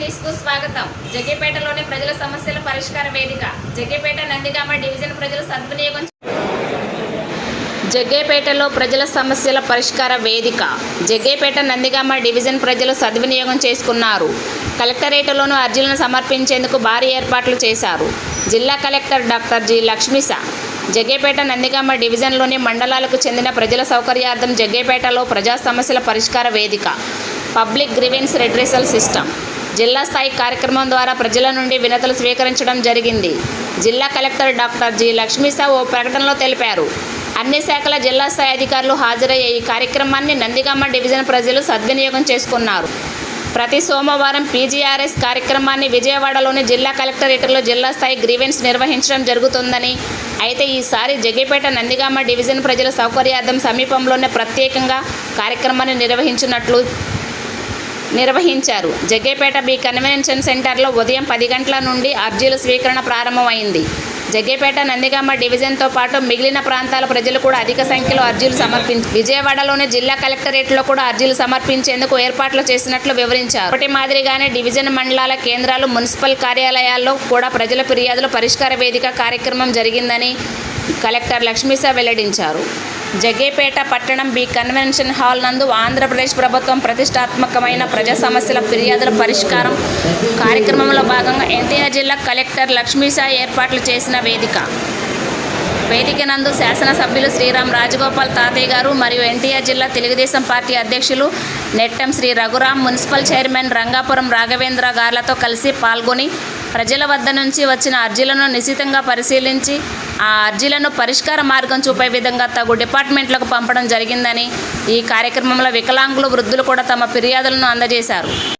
న్యూస్కు స్వాగతం. జగ్గేపేటలోని ప్రజల సమస్యల పరిష్కార వేదిక. జగ్గేపేట నందిగామ డివిజన్ ప్రజల సద్వినియోగం జగ్గేపేటలో ప్రజల సమస్యల పరిష్కార వేదిక. జగ్గేపేట నందిగామ డివిజన్ ప్రజలు సద్వినియోగం చేసుకున్నారు. కలెక్టరేట్లోనూ అర్జీలను సమర్పించేందుకు భారీ ఏర్పాట్లు చేశారు. జిల్లా collector doctor G Lakshmisa. Jaggayyapeta Nandigama డివిజన్లోని మండలాలకు చెందిన ప్రజల సౌకర్యార్థం జగ్గేపేటలో ప్రజా సమస్యల పరిష్కార వేదిక. Public grievance redressal system. జిల్లా స్థాయి కార్యక్రమం ద్వారా ప్రజల నుండి వినతులు స్వీకరించడం జరిగింది. జిల్లా కలెక్టర్ డాక్టర్ జి. లక్ష్మీసా ఓ ప్రకటనలో తెలిపారు. అన్ని శాఖల జిల్లా స్థాయి అధికారులు హాజరయ్యే ఈ కార్యక్రమాన్ని నందిగామ డివిజన్ ప్రజలు సద్వినియోగం చేసుకున్నారు. ప్రతి సోమవారం పీజీఆర్ఎస్ కార్యక్రమాన్ని విజయవాడలోని జిల్లా కలెక్టరేట్లో జిల్లా స్థాయి గ్రీవెన్స్ నిర్వహించడం జరుగుతుందని అయితే ఈసారి జగిపేట నందిగామ డివిజన్ ప్రజల సౌకర్యార్థం సమీపంలోనే ప్రత్యేకంగా కార్యక్రమాన్ని నిర్వహించినట్లు నిర్వహించారు. జగ్గేపేట బి కన్వెన్షన్ సెంటర్లో ఉదయం పది గంటల నుండి అర్జీల స్వీకరణ ప్రారంభమైంది. జగ్గేపేట నందిగామ డివిజన్తో పాటు మిగిలిన ప్రాంతాల ప్రజలు కూడా అధిక సంఖ్యలో అర్జీలు సమర్పించి విజయవాడలోని జిల్లా కలెక్టరేట్లో కూడా అర్జీలు సమర్పించేందుకు ఏర్పాట్లు చేసినట్లు వివరించారు. ఒకటి మాదిరిగానే డివిజన్ మండలాల కేంద్రాలు మున్సిపల్ కార్యాలయాల్లో కూడా ప్రజల ఫిర్యాదుల పరిష్కార వేదిక కార్యక్రమం జరిగిందని కలెక్టర్ లక్ష్మీసా వెల్లడించారు. జగేపేట పట్టణం బి కన్వెన్షన్ హాల్ నందు ఆంధ్రప్రదేశ్ ప్రభుత్వం ప్రతిష్టాత్మకమైన ప్రజా సమస్యల ఫిర్యాదుల పరిష్కారం కార్యక్రమంలో భాగంగా ఎన్టీఆర్ జిల్లా కలెక్టర్ లక్ష్మీసాయి ఏర్పాట్లు చేసిన వేదిక. వేదిక నందు శాసనసభ్యులు శ్రీరామ్ రాజగోపాల్ తాతయ్య గారు మరియు ఎన్టీఆర్ జిల్లా తెలుగుదేశం పార్టీ అధ్యక్షులు నెట్టం శ్రీ రఘురాం మున్సిపల్ చైర్మన్ రంగాపురం రాఘవేంద్ర గారులతో కలిసి పాల్గొని ప్రజల వద్ద నుంచి వచ్చిన అర్జీలను నిశితంగా పరిశీలించి ఆ అర్జీలను పరిష్కార మార్గం చూపే విధంగా తగు డిపార్ట్మెంట్లకు పంపడం జరిగిందని ఈ కార్యక్రమంలో వికలాంగులు వృద్ధులు కూడా తమ ఫిర్యాదులను అందజేశారు.